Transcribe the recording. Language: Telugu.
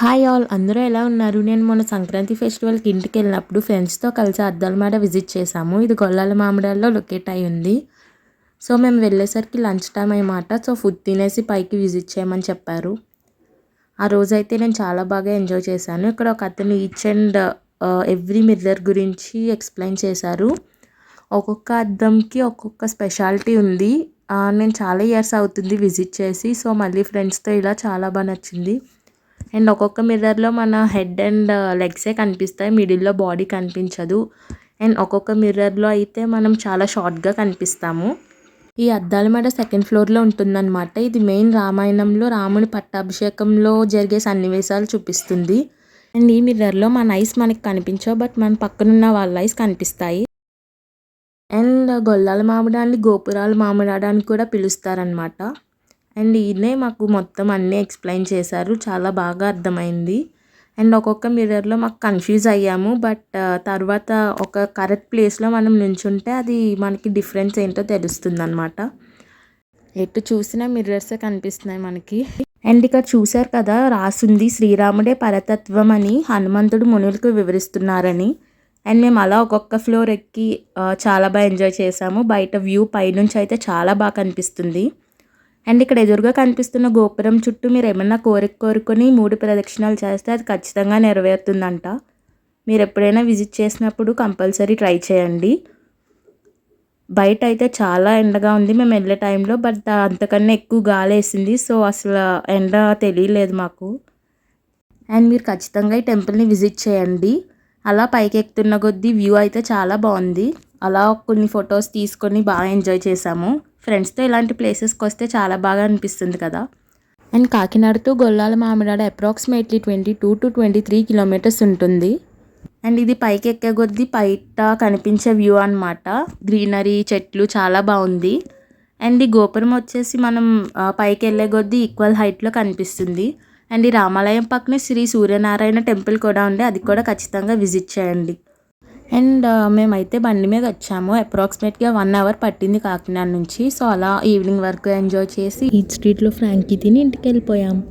హాయ్ ఆల్ అందరూ ఎలా ఉన్నారు? నేను మొన్న సంక్రాంతి ఫెస్టివల్కి ఇంటికి వెళ్ళినప్పుడు ఫ్రెండ్స్తో కలిసి అద్దాలమాడ విజిట్ చేశాము. ఇది గొల్లాల మామిడాల్లో లొకేట్ అయి ఉంది. సో మేము వెళ్ళేసరికి లంచ్ టైం అన్నమాట సో ఫుడ్ తినేసి పైకి విజిట్ చేయమని చెప్పారు. ఆ రోజైతే నేను చాలా బాగా ఎంజాయ్ చేశాను. ఇక్కడ ఒక అతను ఈచ్ అండ్ ఎవ్రీ మిర్రర్ గురించి ఎక్స్ప్లెయిన్ చేశారు. ఒక్కొక్క అద్దంకి ఒక్కొక్క స్పెషాలిటీ ఉంది. నేను చాలా ఇయర్స్ అవుతుంది విజిట్ చేసి. సో మళ్ళీ ఫ్రెండ్స్తో ఇలా చాలా బాగా నచ్చింది. అండ్ ఒక్కొక్క మిర్రర్లో మన హెడ్ అండ్ లెగ్సే కనిపిస్తాయి. మిడిల్లో బాడీ కనిపించదు. అండ్ ఒక్కొక్క మిర్రర్లో అయితే మనం చాలా షార్ట్గా కనిపిస్తాము. ఈ అద్దాల మేడ సెకండ్ ఫ్లోర్లో ఉంటుందన్నమాట. ఇది మెయిన్ రామాయణంలో రాముని పట్టాభిషేకంలో జరిగే సన్నివేశాలు చూపిస్తుంది. అండ్ ఈ మిర్రర్లో మన ఐస్ మనకి కనిపించవు బట్ మన పక్కనున్న వాళ్ళ ఐస్ కనిపిస్తాయి. అండ్ గొల్లాల మామిడాన్ని గోపురాల మామిడాడని కూడా పిలుస్తారనమాట అండ్ ఈయనే మాకు మొత్తం అన్నీ ఎక్స్ప్లెయిన్ చేశారు. చాలా బాగా అర్థమైంది. అండ్ ఒక్కొక్క మిర్రర్లో మాకు కన్ఫ్యూజ్ అయ్యాము. బట్ తర్వాత ఒక కరెక్ట్ ప్లేస్లో మనం నించుంటే అది మనకి డిఫరెన్స్ ఏంటో తెలుస్తుంది అనమాట ఎటు చూసినా మిర్రర్సే కనిపిస్తున్నాయి మనకి. అండ్ ఇక్కడ చూశారు కదా రాసుంది శ్రీరాముడే పరతత్వం అని హనుమంతుడు మునులకు వివరిస్తున్నారని. అండ్ మేము అలా ఒక్కొక్క ఫ్లోర్ ఎక్కి చాలా బాగా ఎంజాయ్ చేసాము బయట వ్యూ పైనుంచి అయితే చాలా బాగా కనిపిస్తుంది. అండ్ ఇక్కడ ఎదురుగా కనిపిస్తున్న గోపురం చుట్టూ మీరు ఏమన్నా కోరిక కోరుకొని మూడు ప్రదక్షిణాలు చేస్తే అది ఖచ్చితంగా నెరవేరుతుందంట. మీరు ఎప్పుడైనా విజిట్ చేసినప్పుడు కంపల్సరీ ట్రై చేయండి. బయట అయితే చాలా ఎండగా ఉంది మేము వెళ్ళే టైంలో బట్ అంతకన్నా ఎక్కువ గాలి వేసింది సో అసలు ఎండ తెలియలేదు మాకు. అండ్ మీరు ఖచ్చితంగా ఈ టెంపుల్ని విజిట్ చేయండి. అలా పైకి ఎక్కుతున్న కొద్దీ వ్యూ అయితే చాలా బాగుంది. అలా కొన్ని ఫొటోస్ తీసుకొని బాగా ఎంజాయ్ చేసాము. ఫ్రెండ్స్తో ఇలాంటి ప్లేసెస్కి వస్తే చాలా బాగా అనిపిస్తుంది కదా. And Kakinada to Gollala Mamidada approximately twenty two to twenty three kilometres ఉంటుంది. అండ్ ఇది పైకి ఎక్కే కొద్దీ బయట కనిపించే వ్యూ అన్నమాట. గ్రీనరీ చెట్లు చాలా బాగుంది. అండ్ ఈ గోపురం వచ్చేసి మనం పైకి వెళ్ళే కొద్దీ ఈక్వల్ హైట్లో కనిపిస్తుంది. అండ్ ఈ రామాలయం పక్కనే శ్రీ సూర్యనారాయణ టెంపుల్ కూడా ఉంది. అది కూడా ఖచ్చితంగా విజిట్ చేయండి. అండ్ మేమైతే బండి మీద వచ్చాము. అప్రాక్సిమేట్గా వన్ అవర్ పట్టింది కాకినాడ నుంచి. సో అలా ఈవినింగ్ వరకు ఎంజాయ్ చేసి ఈ స్ట్రీట్లో ఫ్రాంకీ తిని ఇంటికి వెళ్ళిపోయాం.